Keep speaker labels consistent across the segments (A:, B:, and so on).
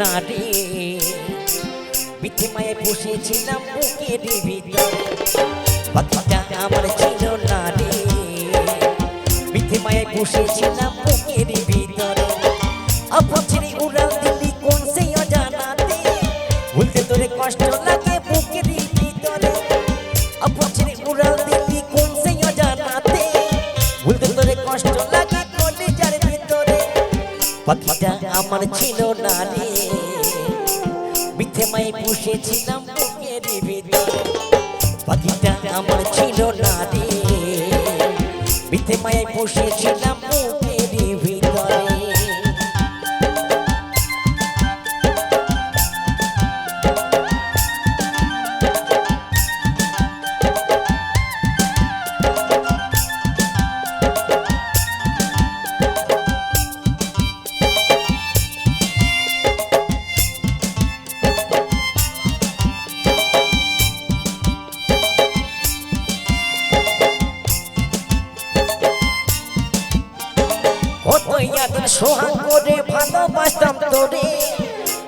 A: না রে। মিথে মায়ে বসেছিলাম ভিতরে। পাখিটা আমার ছিল না রে। মিথ্যে মায়ে বসেছিলাম বুকের ভিতরে। আপনি উড়াল দিলি কোন সেই অজানাতে। বলতে তোরে কষ্ট পাখিটা আমার ছিল না রে। মিথ্যে মাই পুষেছিলাম বুকের ভিতরে। পাখিটা আমার ছিল না রে। মিথ্যে মাই পুষেছিলাম বুকের সোহাগ করে ভালোবাসতাম তোরে।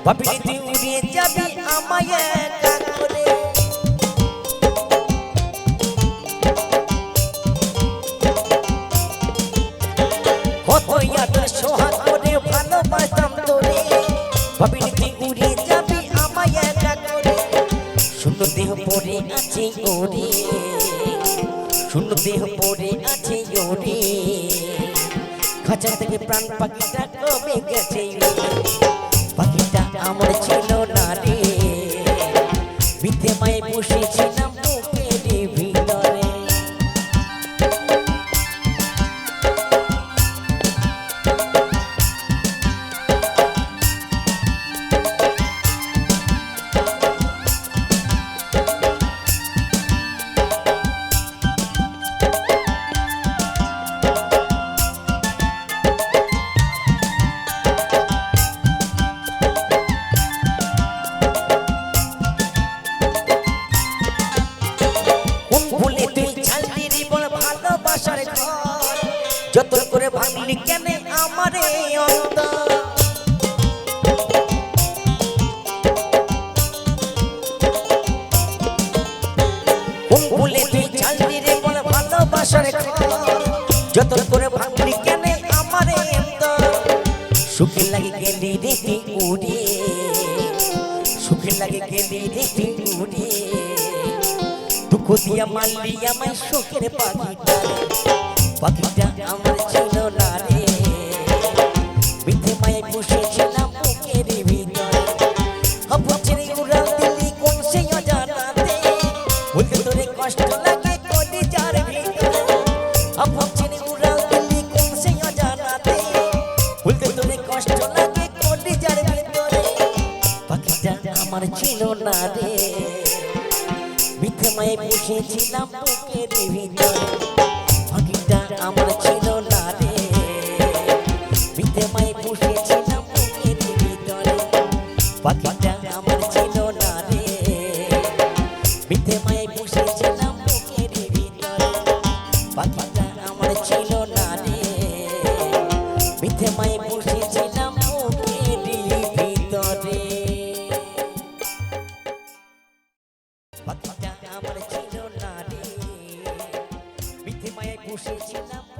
A: ভাবলি তুই উড়িয়ে যাবি আমায় একা করে। কতই আদর সোহাগ করে ভালোবাসতাম তোরে। ভাবলি তুই উড়িয়ে যাবি আমায় একা করে। শূন্য দেহ পড়ে আছে ওরে। শূন্য দেহ পড়ে আছে ওরে। খাঁচা থেকে প্রাণ পাখিটা কমে গেছে। পাখিটা আমার ছিল না রে। বিদ্যে মায়ে বসেছিলাম যত করে ভাঙলি কেন আমারে অন্তর। যত করে ভাঙলি কেন আমারে সুখে লাগে গেলি রেখে উড়ে। সুখে লাগে গেলি রেখে উড়ে। দুঃখ দিয়া মারলি আমায় শোকের পাখিটা পাখিটা আমার ছিল না রে। মিথ্যে মায়ে বসেছিলাম বুকের ভিতরে। হবু ছেড়ে উড়াল কোন সেই অজানাতে। বলতে তোরে কষ্ট লাগে কোনে যার কোন সেই অজানাতে। বলতে তোরে কষ্ট লাগে কোনে যার আমার ছিল না রে। মিথ্যে মায়ে বসেছিলাম বুকের ভিতরে। আমার ছিল না রে। মিথ্যে মায়ে বসেছিলাম বুকের ভিতরে। পাখিটা আমার ছিল না রে। মিথ্যে মায়ে বসেছিলাম বুকের ভিতরে। পাখিটা আমার ছিল না রে। মিথ্যে মায়ে বসেছিলাম বুকের ভিতরে। পাখিটা আমার ছিল বসেছিলাম।